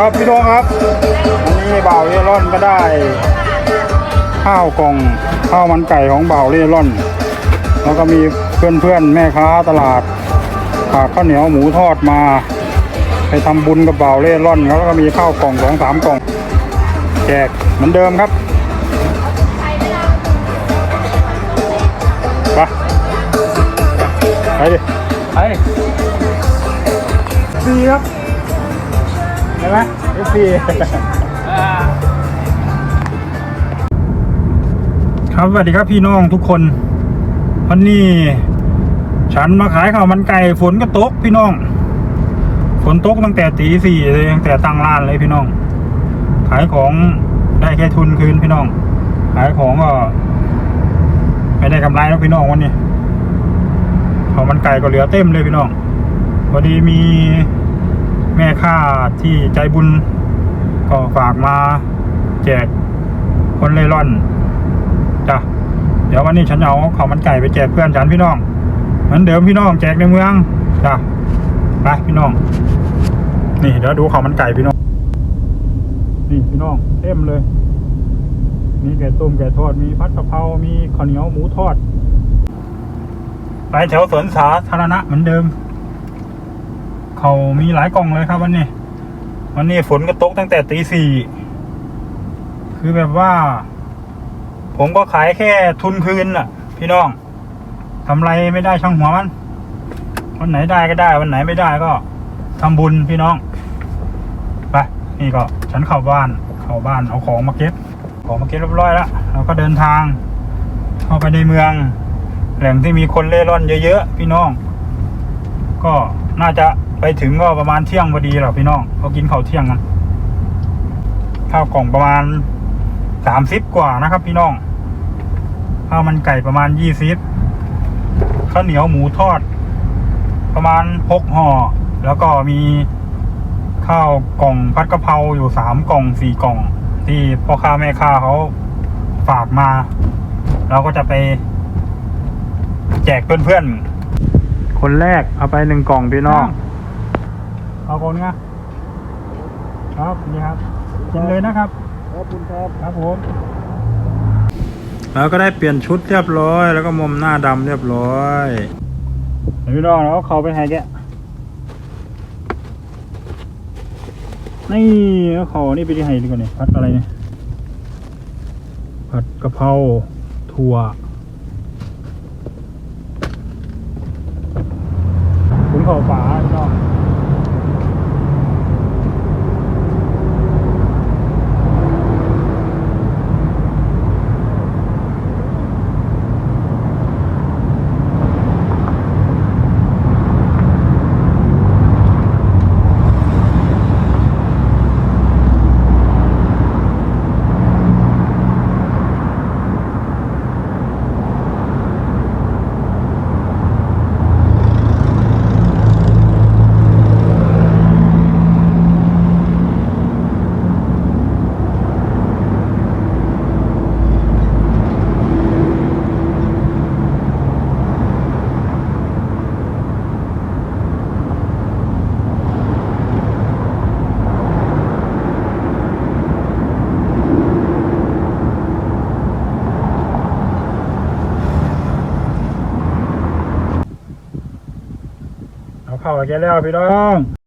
ครับพี่น้องครับวันนี้บ่าวเร่ร่อนก็ได้ ข้าวกล่องข้าวมันไก่ของบ่าวเร่ร่อน แล้วก็มีเพื่อนๆแม่ค้าตลาดฝากข้าวเหนียวหมูทอดมา ไปทำบุญกับบ่าวเร่ร่อนแล้วก็มีข้าวกล่องสองสามกล่อง แจกเหมือนเดิมครับไปไปดิไปฟรีครับ เห็นไหมฟรีครับสวัสดีครับพี่น้องทุกคน วันนี้ฉันมาขายข้าวมันไก่ฝนก็ตกพี่น้องฝนตกตั้งแต่ตีสี่เลยตั้งแต่ตั้งร้านเลยพี่น้อง ขายของได้แค่ทุนคืนพี่น้อง ขายของก็ไม่ได้กำไรแล้วพี่น้องวันนี้ข้าวมันไก่ก็เหลือเต็มเลยพี่น้องพอดีมี ค้าที่ใจบุญก็ฝากมาแจกคนเล่ร่อนจ้ะเดี๋ยววันนี้ฉันเอาข้าวมันไก่ไปแจกเพื่อนฉันพี่น้อง เหมือนเดิมพี่น้องแจกในเมืองจ้ะไปพี่น้อง นี่เดี๋ยวดูข้าวมันไก่พี่น้อง นี่พี่น้องเต็มเลย มีไก่ต้มไก่ทอดมีผัดกะเพรามีข้าวเหนียวหมูทอด ไปแถวสวนสาธารณะเหมือนเดิม เขามีหลายกล่องเลยครับวันนี้ วันนี้ฝนก็ตกตั้งแต่ตีสี่คือแบบว่า ผมก็ขายแค่ทุนคืนน่ะ พี่น้องทำไรไม่ได้ช่างหัวมัน วันไหนได้ก็ได้ วันไหนไม่ได้ก็ทำบุญพี่น้องไปนี่ก็ฉันเข้าบ้านเข้าบ้านเอาของมาเก็บของมาเก็บเรียบร้อยแล้วเราก็เดินทาง เข้าไปในเมือง แหล่งที่มีคนเล่ร่อนเยอะๆพี่น้อง ก็น่าจะไปถึงก็ประมาณเที่ยงพอดีหรอพี่น้องเขากินข้าวเที่ยงกันข้าวกล่องประมาณสามสิบกว่านะครับ พี่น้องข้าวมันไก่ประมาณยี่สิบข้าวเหนียวหมูทอด ประมาณหกห่อแล้วก็มีข้าวกล่องพัดกะเพราอยู่สามกล่องสี่กล่อง ที่พ่อค้าแม่ค้าเขาฝากมา เราก็จะไป แจกเพื่อนๆ คนแรกเอาไปหนึ่งกล่องพี่น้อง เอาคนงะครับนี่ครับกินเลยนะครับขอบคุณครับครับผมแล้วก็ได้เปลี่ยนชุดเรียบร้อย แล้วก็มุมหน้าดำเรียบร้อยพี่น้องแล้วเขาไปไหนแกะนี่แล้วเขานี่ไปที่ไหนดีกว่าเนี่ยผัดอะไรเนี่ยผัดกะเพราถั่ว ถุง องเอาเข้าไปแกแล้วพี่น้อง